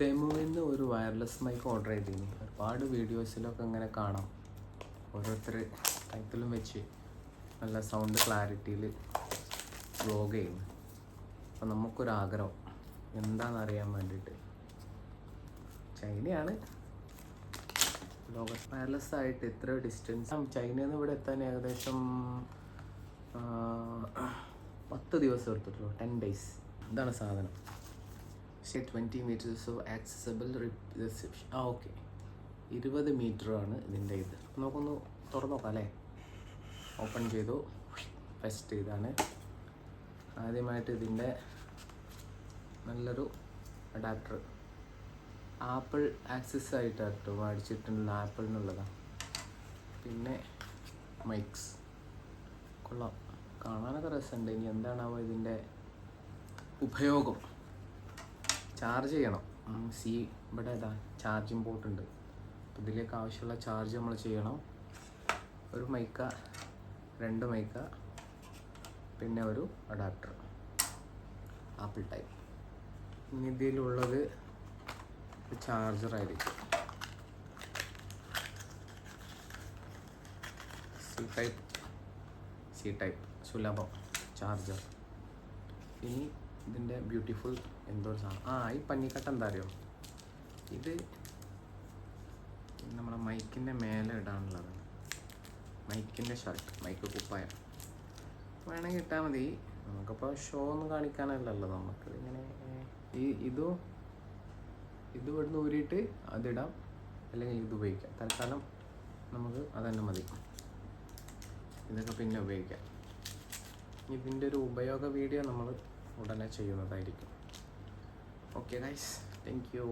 തെമുവിൽ ഒരു wireless mic order ചെയ്തിരുന്നു. ഒരുപാട് വീഡിയോസിലൊക്കെ ഇങ്ങനെ കാണാം. ഓരോരുത്തർ കൈത്തിലും വെച്ച് നല്ല സൗണ്ട് ക്ലാരിറ്റിയിൽ വ്ലോഗ് ചെയ്യുന്നു. അപ്പം നമുക്കൊരാഗ്രഹം എന്താണെന്ന് അറിയാൻ വേണ്ടിയിട്ട് ചൈനയാണ് ലോകത്ത് വയർലെസ് ആയിട്ട് ഇത്ര ഡിസ്റ്റൻസ് ചൈനയിൽ നിന്ന് ഇവിടെ എത്താൻ ഏകദേശം പത്ത് ദിവസം എടുത്തിട്ടുള്ളൂ. ടെൻ ഡേയ്സ് ഇതാണ് സാധനം. പക്ഷേ ട്വന്റി മീറ്റേഴ്സ് ആക്സസബിൾ റിസെപ്ഷൻ ആ ഓക്കെ ഇരുപത് ആണ് ഇതിന്റെ ഇത്. നമുക്കൊന്ന് തുറന്നു നോക്കാം അല്ലേ? ഓപ്പൺ ചെയ്തു. ഫസ്റ്റ് ഇതാണ്. ആദ്യമായിട്ട് ഇതിന്റെ നല്ലൊരു അഡാപ്റ്റർ. ആപ്പിൾ ആക്സസ് ആയിട്ടാണ് കേട്ടോ മേടിച്ചിട്ടുള്ള ആപ്പിൾ എന്നുള്ളതാണ് പിന്നെ മൈക്സ്. കൊള്ളാം. കാണാനൊക്കെ രസമുണ്ട്. ഇനി എന്താണാവോ ഇതിന്റെ ഉപയോഗം? ചാർജ് ചെയ്യണം. സി ഇവിടെ ഇതാ ചാർജിങ് പോർട്ട് ഉണ്ട്. അപ്പോൾ ഇതിലേക്ക് ആവശ്യമുള്ള ചാർജ് നമ്മൾ ചെയ്യണം. ഒരു മൈക്ക രണ്ട് മൈക്ക പിന്നെ ഒരു അഡാപ്റ്റർ ആപ്പിൾ ടൈപ്പ് ഇനി ഇതിലുള്ളത് ചാർജറായിരിക്കും സി ടൈപ്പ് സി ടൈപ്പ് സുലഭം. ചാർജർ ഇനി ഇതിന്റെ ബ്യൂട്ടിഫുൾ എന്തോ സാധനം. ആ ഈ പഞ്ഞിക്കട്ട എന്താ അറിയോ? ഇത് നമ്മളെ മൈക്കിന്റെ മേലെ ഇടാനുള്ളതാണ്. മൈക്കിന്റെ ഷർട്ട് മൈക്ക് കുപ്പായ. വേണമെങ്കിൽ ഇട്ടാൽ മതി. നമുക്കിപ്പോൾ ഷോ ഒന്നും കാണിക്കാനല്ലല്ലോ നമുക്ക്. ഇങ്ങനെ ഈ ഇതും ഇത് ഇവിടുന്ന് ഊരിയിട്ട് അതിടാം. അല്ലെങ്കിൽ ഇത് ഉപയോഗിക്കാം. തൽക്കാലം നമുക്ക് അതന്നെ മതി. ഇതൊക്കെ പിന്നെ ഉപയോഗിക്കാം. ഇതിന്റെ ഒരു ഉപയോഗ വീഡിയോ നമ്മൾ ഉടനെ ചെയ്യുന്നതായിരിക്കും. Okay guys thank you